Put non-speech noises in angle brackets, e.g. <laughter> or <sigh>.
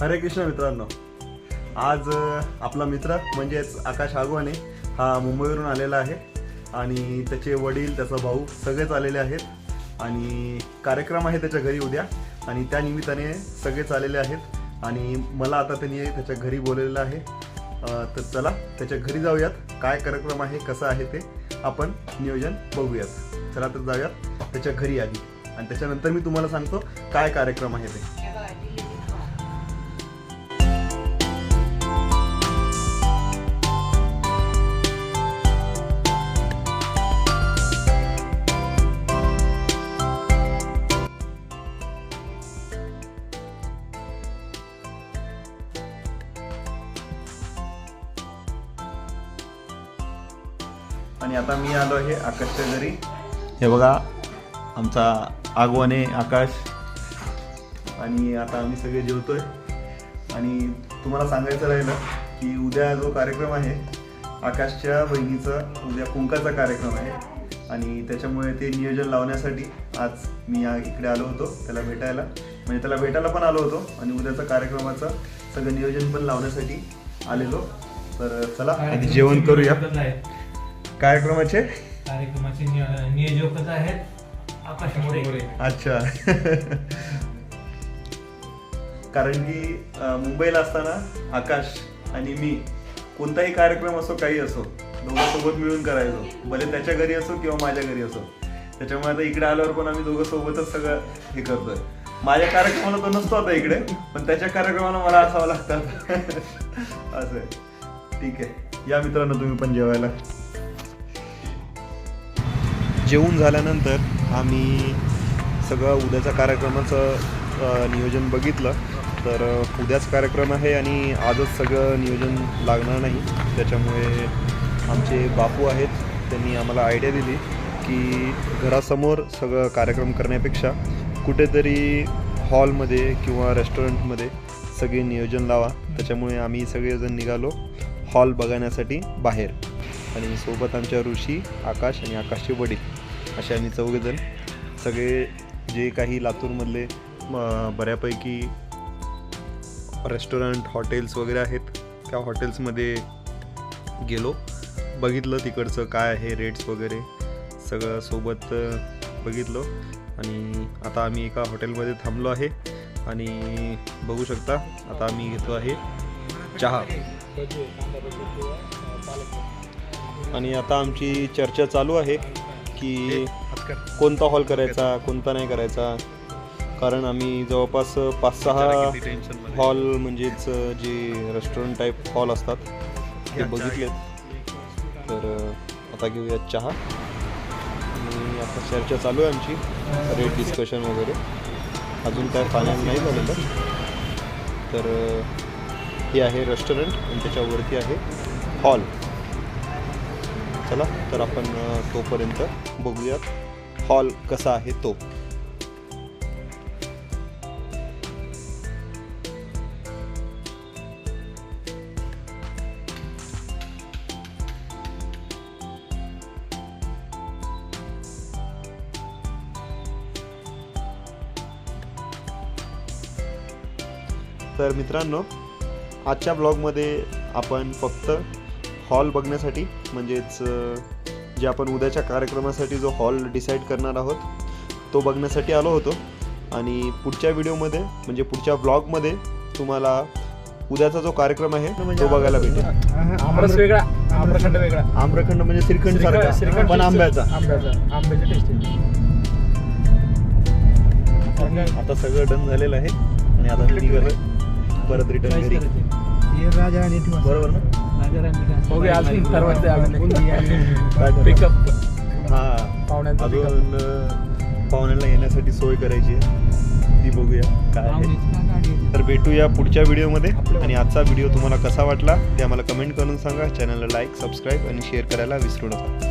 हरे कृष्ण मित्रांनो. आज आपला मित्र म्हणजेच आकाश आगवाने हा मुंबईवरून आलेला आहे आणि त्याचे वडील त्याचा भाऊ सगळेच आलेले आहेत आणि कार्यक्रम आहे त्याच्या घरी उद्या आणि त्या निमित्ताने सगळेच आलेले आहेत आणि मला आता त्यांनी त्याच्या घरी बोललेलं आहे. तर चला त्याच्या घरी जाऊयात. काय कार्यक्रम आहे कसं आहे ते आपण नियोजन बघूयात. चला तर जाऊयात त्याच्या घरी आधी. आणि त्याच्यानंतर मी तुम्हाला सांगतो काय कार्यक्रम आहे ते. आणि आता मी आलो आहे आकाशच्या घरी. हे बघा आमचा आगवाने आकाश. आणि आता आम्ही सगळे जेवतोय. आणि तुम्हाला सांगायचं राहिलं की उद्या जो कार्यक्रम आहे आकाशच्या बहिणीचा उद्या कुंकाचा कार्यक्रम आहे. आणि त्याच्यामुळे ते नियोजन लावण्यासाठी आज मी या इकडे आलो होतो त्याला भेटायला. म्हणजे त्याला भेटायला पण आलो होतो आणि उद्याचा कार्यक्रमाचं सगळं नियोजन पण लावण्यासाठी आलेलो. तर चला आधी जेवण करूया. कार्यक्रमाचे? कार्यक्रमाचे नियो- नियोजकच आहेत आकाश मोरे. अच्छा. <laughs> कारण की मुंबईला असताना आकाश आणि मी कोणताही कार्यक्रम असो काही असो दोघं सोबत मिळून करायचो. भले त्याच्या घरी असो किंवा माझ्या घरी असो. त्याच्यामुळे आता इकडे आल्यावर पण आम्ही दोघं सोबतच सगळं हे करतोय. माझ्या कार्यक्रमाला तो नसतो आता इकडे पण त्याच्या कार्यक्रमाला मला असावं लागतात <laughs> असं ठीक आहे. या मित्रांनो तुम्ही पण जेवायला. जेवून झाल्यानंतर आम्ही सगळं उद्याच्या कार्यक्रमाचं नियोजन बघितलं. तर उद्याच कार्यक्रम आहे आणि आजच सगळं नियोजन लागणार नाही. त्याच्यामुळे आमचे बापू आहेत त्यांनी आम्हाला आयडिया दिली की घरासमोर सगळं कार्यक्रम करण्यापेक्षा कुठेतरी हॉलमध्ये किंवा रेस्टॉरंटमध्ये सगळे नियोजन लावा. त्याच्यामुळे आम्ही सगळेजण निघालो हॉल बघण्यासाठी बाहेर. आणि सोबत आमच्या ऋषी आकाश आणि आकाशचे वडील असे आम्ही चौघेजण. सगळे जे काही लातूरमधले म, बऱ्यापैकी रेस्टॉरंट हॉटेल्स वगैरे आहेत त्या हॉटेल्समध्ये गेलो. बघितलं तिकडचं काय आहे रेट्स वगैरे. सगळं सोबत बघितलो बघितलं. आणि आता आम्ही एका हॉटेलमध्ये थांबलो आहे. आणि बघू शकता आता आम्ही घेतो आहे चहा. आणि आता आमची चर्चा चालू आहे की कोणता हॉल करायचा कोणता नाही करायचा? कारण आम्ही जवळपास पाच सहा हॉल म्हणजेच जे रेस्टॉरंट टाईप हॉल असतात ते बघितलेत. तर आता घेऊयात चहा. आणि आता चर्चा चालू आहे आमची रेट डिस्कशन वगैरे. अजून काय फायनल नाही झालेलं. तर हे आहे रेस्टॉरंट आणि त्याच्यावरती आहे हॉल चला तर आपण तोपर्यंत बघूयात हॉल कसा आहे तो. तर मित्रांनो आजच्या ब्लॉगमध्ये आपण फक्त हॉल बघण्यासाठी म्हणजेच जे आपण उद्याच्या कार्यक्रमासाठी जो हॉल डिसाईड करणार आहोत तो बघण्यासाठी आलो होतो. आणि पुढच्या व्हिडिओमध्ये म्हणजे पुढच्या ब्लॉगमध्ये तुम्हाला उद्याचा जो कार्यक्रम आहे तो बघायला भेटेल. आमरस वेगळा. आम्रखंड वेगळा. आम्रखंड म्हणजे श्रीखंड सारखा पण आंब्याचा. आंब्याचा. आंब्याचा टेस्ट आता सगळं डन झालेलं आहे. आणि आता परत रिटर्न घरी. राजा आणि बरोबर ना? अजून? पिकअप हा अजून पाहुण्यांना येण्यासाठी सोय करायची आहे. ती बघूया काय आहे. तर भेटूया पुढच्या व्हिडिओमध्ये. आणि आजचा व्हिडिओ तुम्हाला कसा वाटला ते आम्हाला कमेंट करून सांगा. चॅनलला लाईक सबस्क्राईब आणि शेअर करायला विसरू नका.